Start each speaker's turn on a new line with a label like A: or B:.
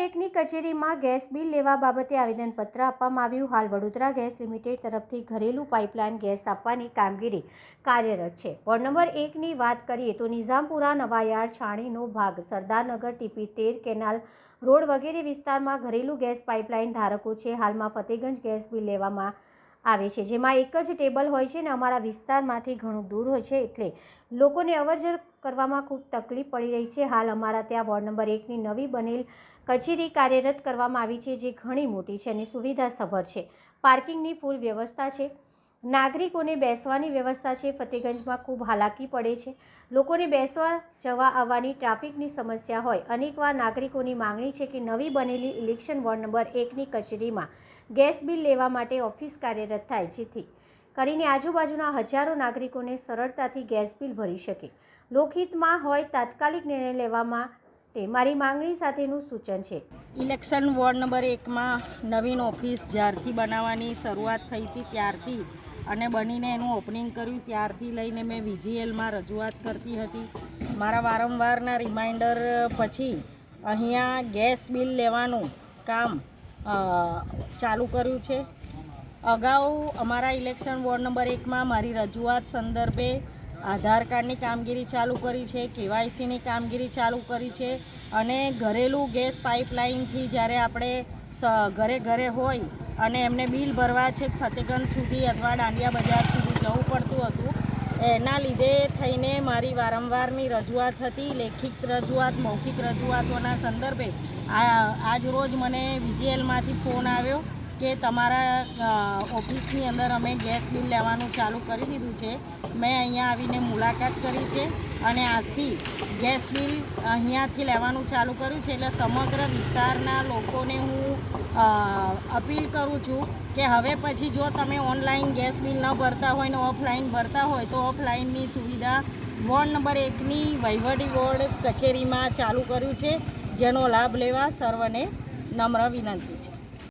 A: એકની કચેરીમાં gas bill લેવા બાબતે આવેદનપત્ર આપવામાં આવ્યું. હાલ વડોદરા ગેસ લિમિટેડ તરફથી ઘરેલું પાઇપલાઇન ગેસ આપવાની કામગીરી કાર્યરત છે. વોર્ડ નંબર એકની વાત કરીએ તો નિઝામપુરા, નવાયાર, છાણીનો ભાગ, સરદારનગર, ટીપી તેર કેનાલ રોડ વગેરે વિસ્તારમાં ઘરેલું ગેસ પાઇપલાઇન ધારકો છે. હાલમાં ફતેગંજ ગેસ બિલ લેવામાં આવે છે. જેમાં એક જ ટેબલ હોય છે ને અમારા વિસ્તારમાંથી ઘણું દૂર હોય છે એટલે લોકોને અવરજવર કરવામાં ખૂબ તકલીફ પડી રહી છે. હાલ અમારા ત્યાં વોર્ડ નંબર એકની નવી બનેલ કચેરી કાર્યરત કરવામાં આવી છે જે ઘણી મોટી છે અને સુવિધાસભર છે. પાર્કિંગની ફૂલ વ્યવસ્થા છે. નાગરિકોને બેસવાની વ્યવસ્થા છે. ફતેગંજમાં ખૂબ હાલાકી પડે છે. લોકોને બેસવા જવા આવવાની ટ્રાફિકની સમસ્યા હોય. અનેકવાર નાગરિકોની માંગણી છે કે નવી બનેલી ઇલેક્શન વોર્ડ નંબર એકની કચેરીમાં ગેસ બિલ લેવા માટે ઓફિસ કાર્યરત થાય, જેથી કરીને આજુબાજુના હજારો નાગરિકોને સરળતાથી ગેસ બિલ ભરી શકે. લોકહિતમાં હોય તાત્કાલિક નિર્ણય લેવામાં તે મારી માંગણી સાથેનું સૂચન છે.
B: ઇલેક્શન વોર્ડ નંબર એકમાં નવીન ઓફિસ જ્યારથી બનાવવાની શરૂઆત થઈ હતી, ત્યારથી અને બનીને એનું ઓપનિંગ કર્યું. ત્યારથી લઈને મેં વીજીએલમાં રજૂઆત કરતી હતી. મારા વારંવારના રિમાઇન્ડર પછી અહીંયા ગેસ બિલ લેવાનું કામ ચાલુ કર્યું છે. અગાઉ અમારા ઇલેક્શન વોર્ડ નંબર એકમાં મારી રજૂઆત સંદર્ભે આધાર કાર્ડની કામગીરી ચાલુ કરી છે, કેવાયસીની કામગીરી ચાલુ કરી છે અને ઘરેલું ગેસ પાઇપલાઇનથી જ્યારે આપણે ઘરે ઘરે હોય અને એમને બિલ ભરવા છે ફતેગંજ સુધી અથવા દાંડિયા બજાર સુધી જવું પડતું હતું. એના લીધે થઈને મારી વારંવારની રજૂઆત હતી, લેખિત રજૂઆત, મૌખિક રજૂઆતોના સંદર્ભે. આજ રોજ મને વીજીએલમાંથી ફોન આવ્યો કે તમારા ઓફિસની અંદર અમે ગેસ બિલ લેવાનું ચાલુ કરી દીધું છે. મેં અહીંયા આવીને મુલાકાત કરી છે. અને આજથી ગેસ બિલ અહીંયાથી લેવાનું ચાલુ કર્યું છે એટલે સમગ્ર વિસ્તારના લોકોને હું અપીલ કરું છું કે હવે પછી જો તમે ઓનલાઈન ગેસ બિલ ન ભરતા હોય ને ઓફલાઈન ભરતા હોય તો ઓફલાઈનની સુવિધા વોર્ડ નંબર એકની વહીવટી વોર્ડ કચેરીમાં ચાલુ કર્યું છે, જેનો લાભ લેવા સર્વને નમ્ર વિનંતી છે.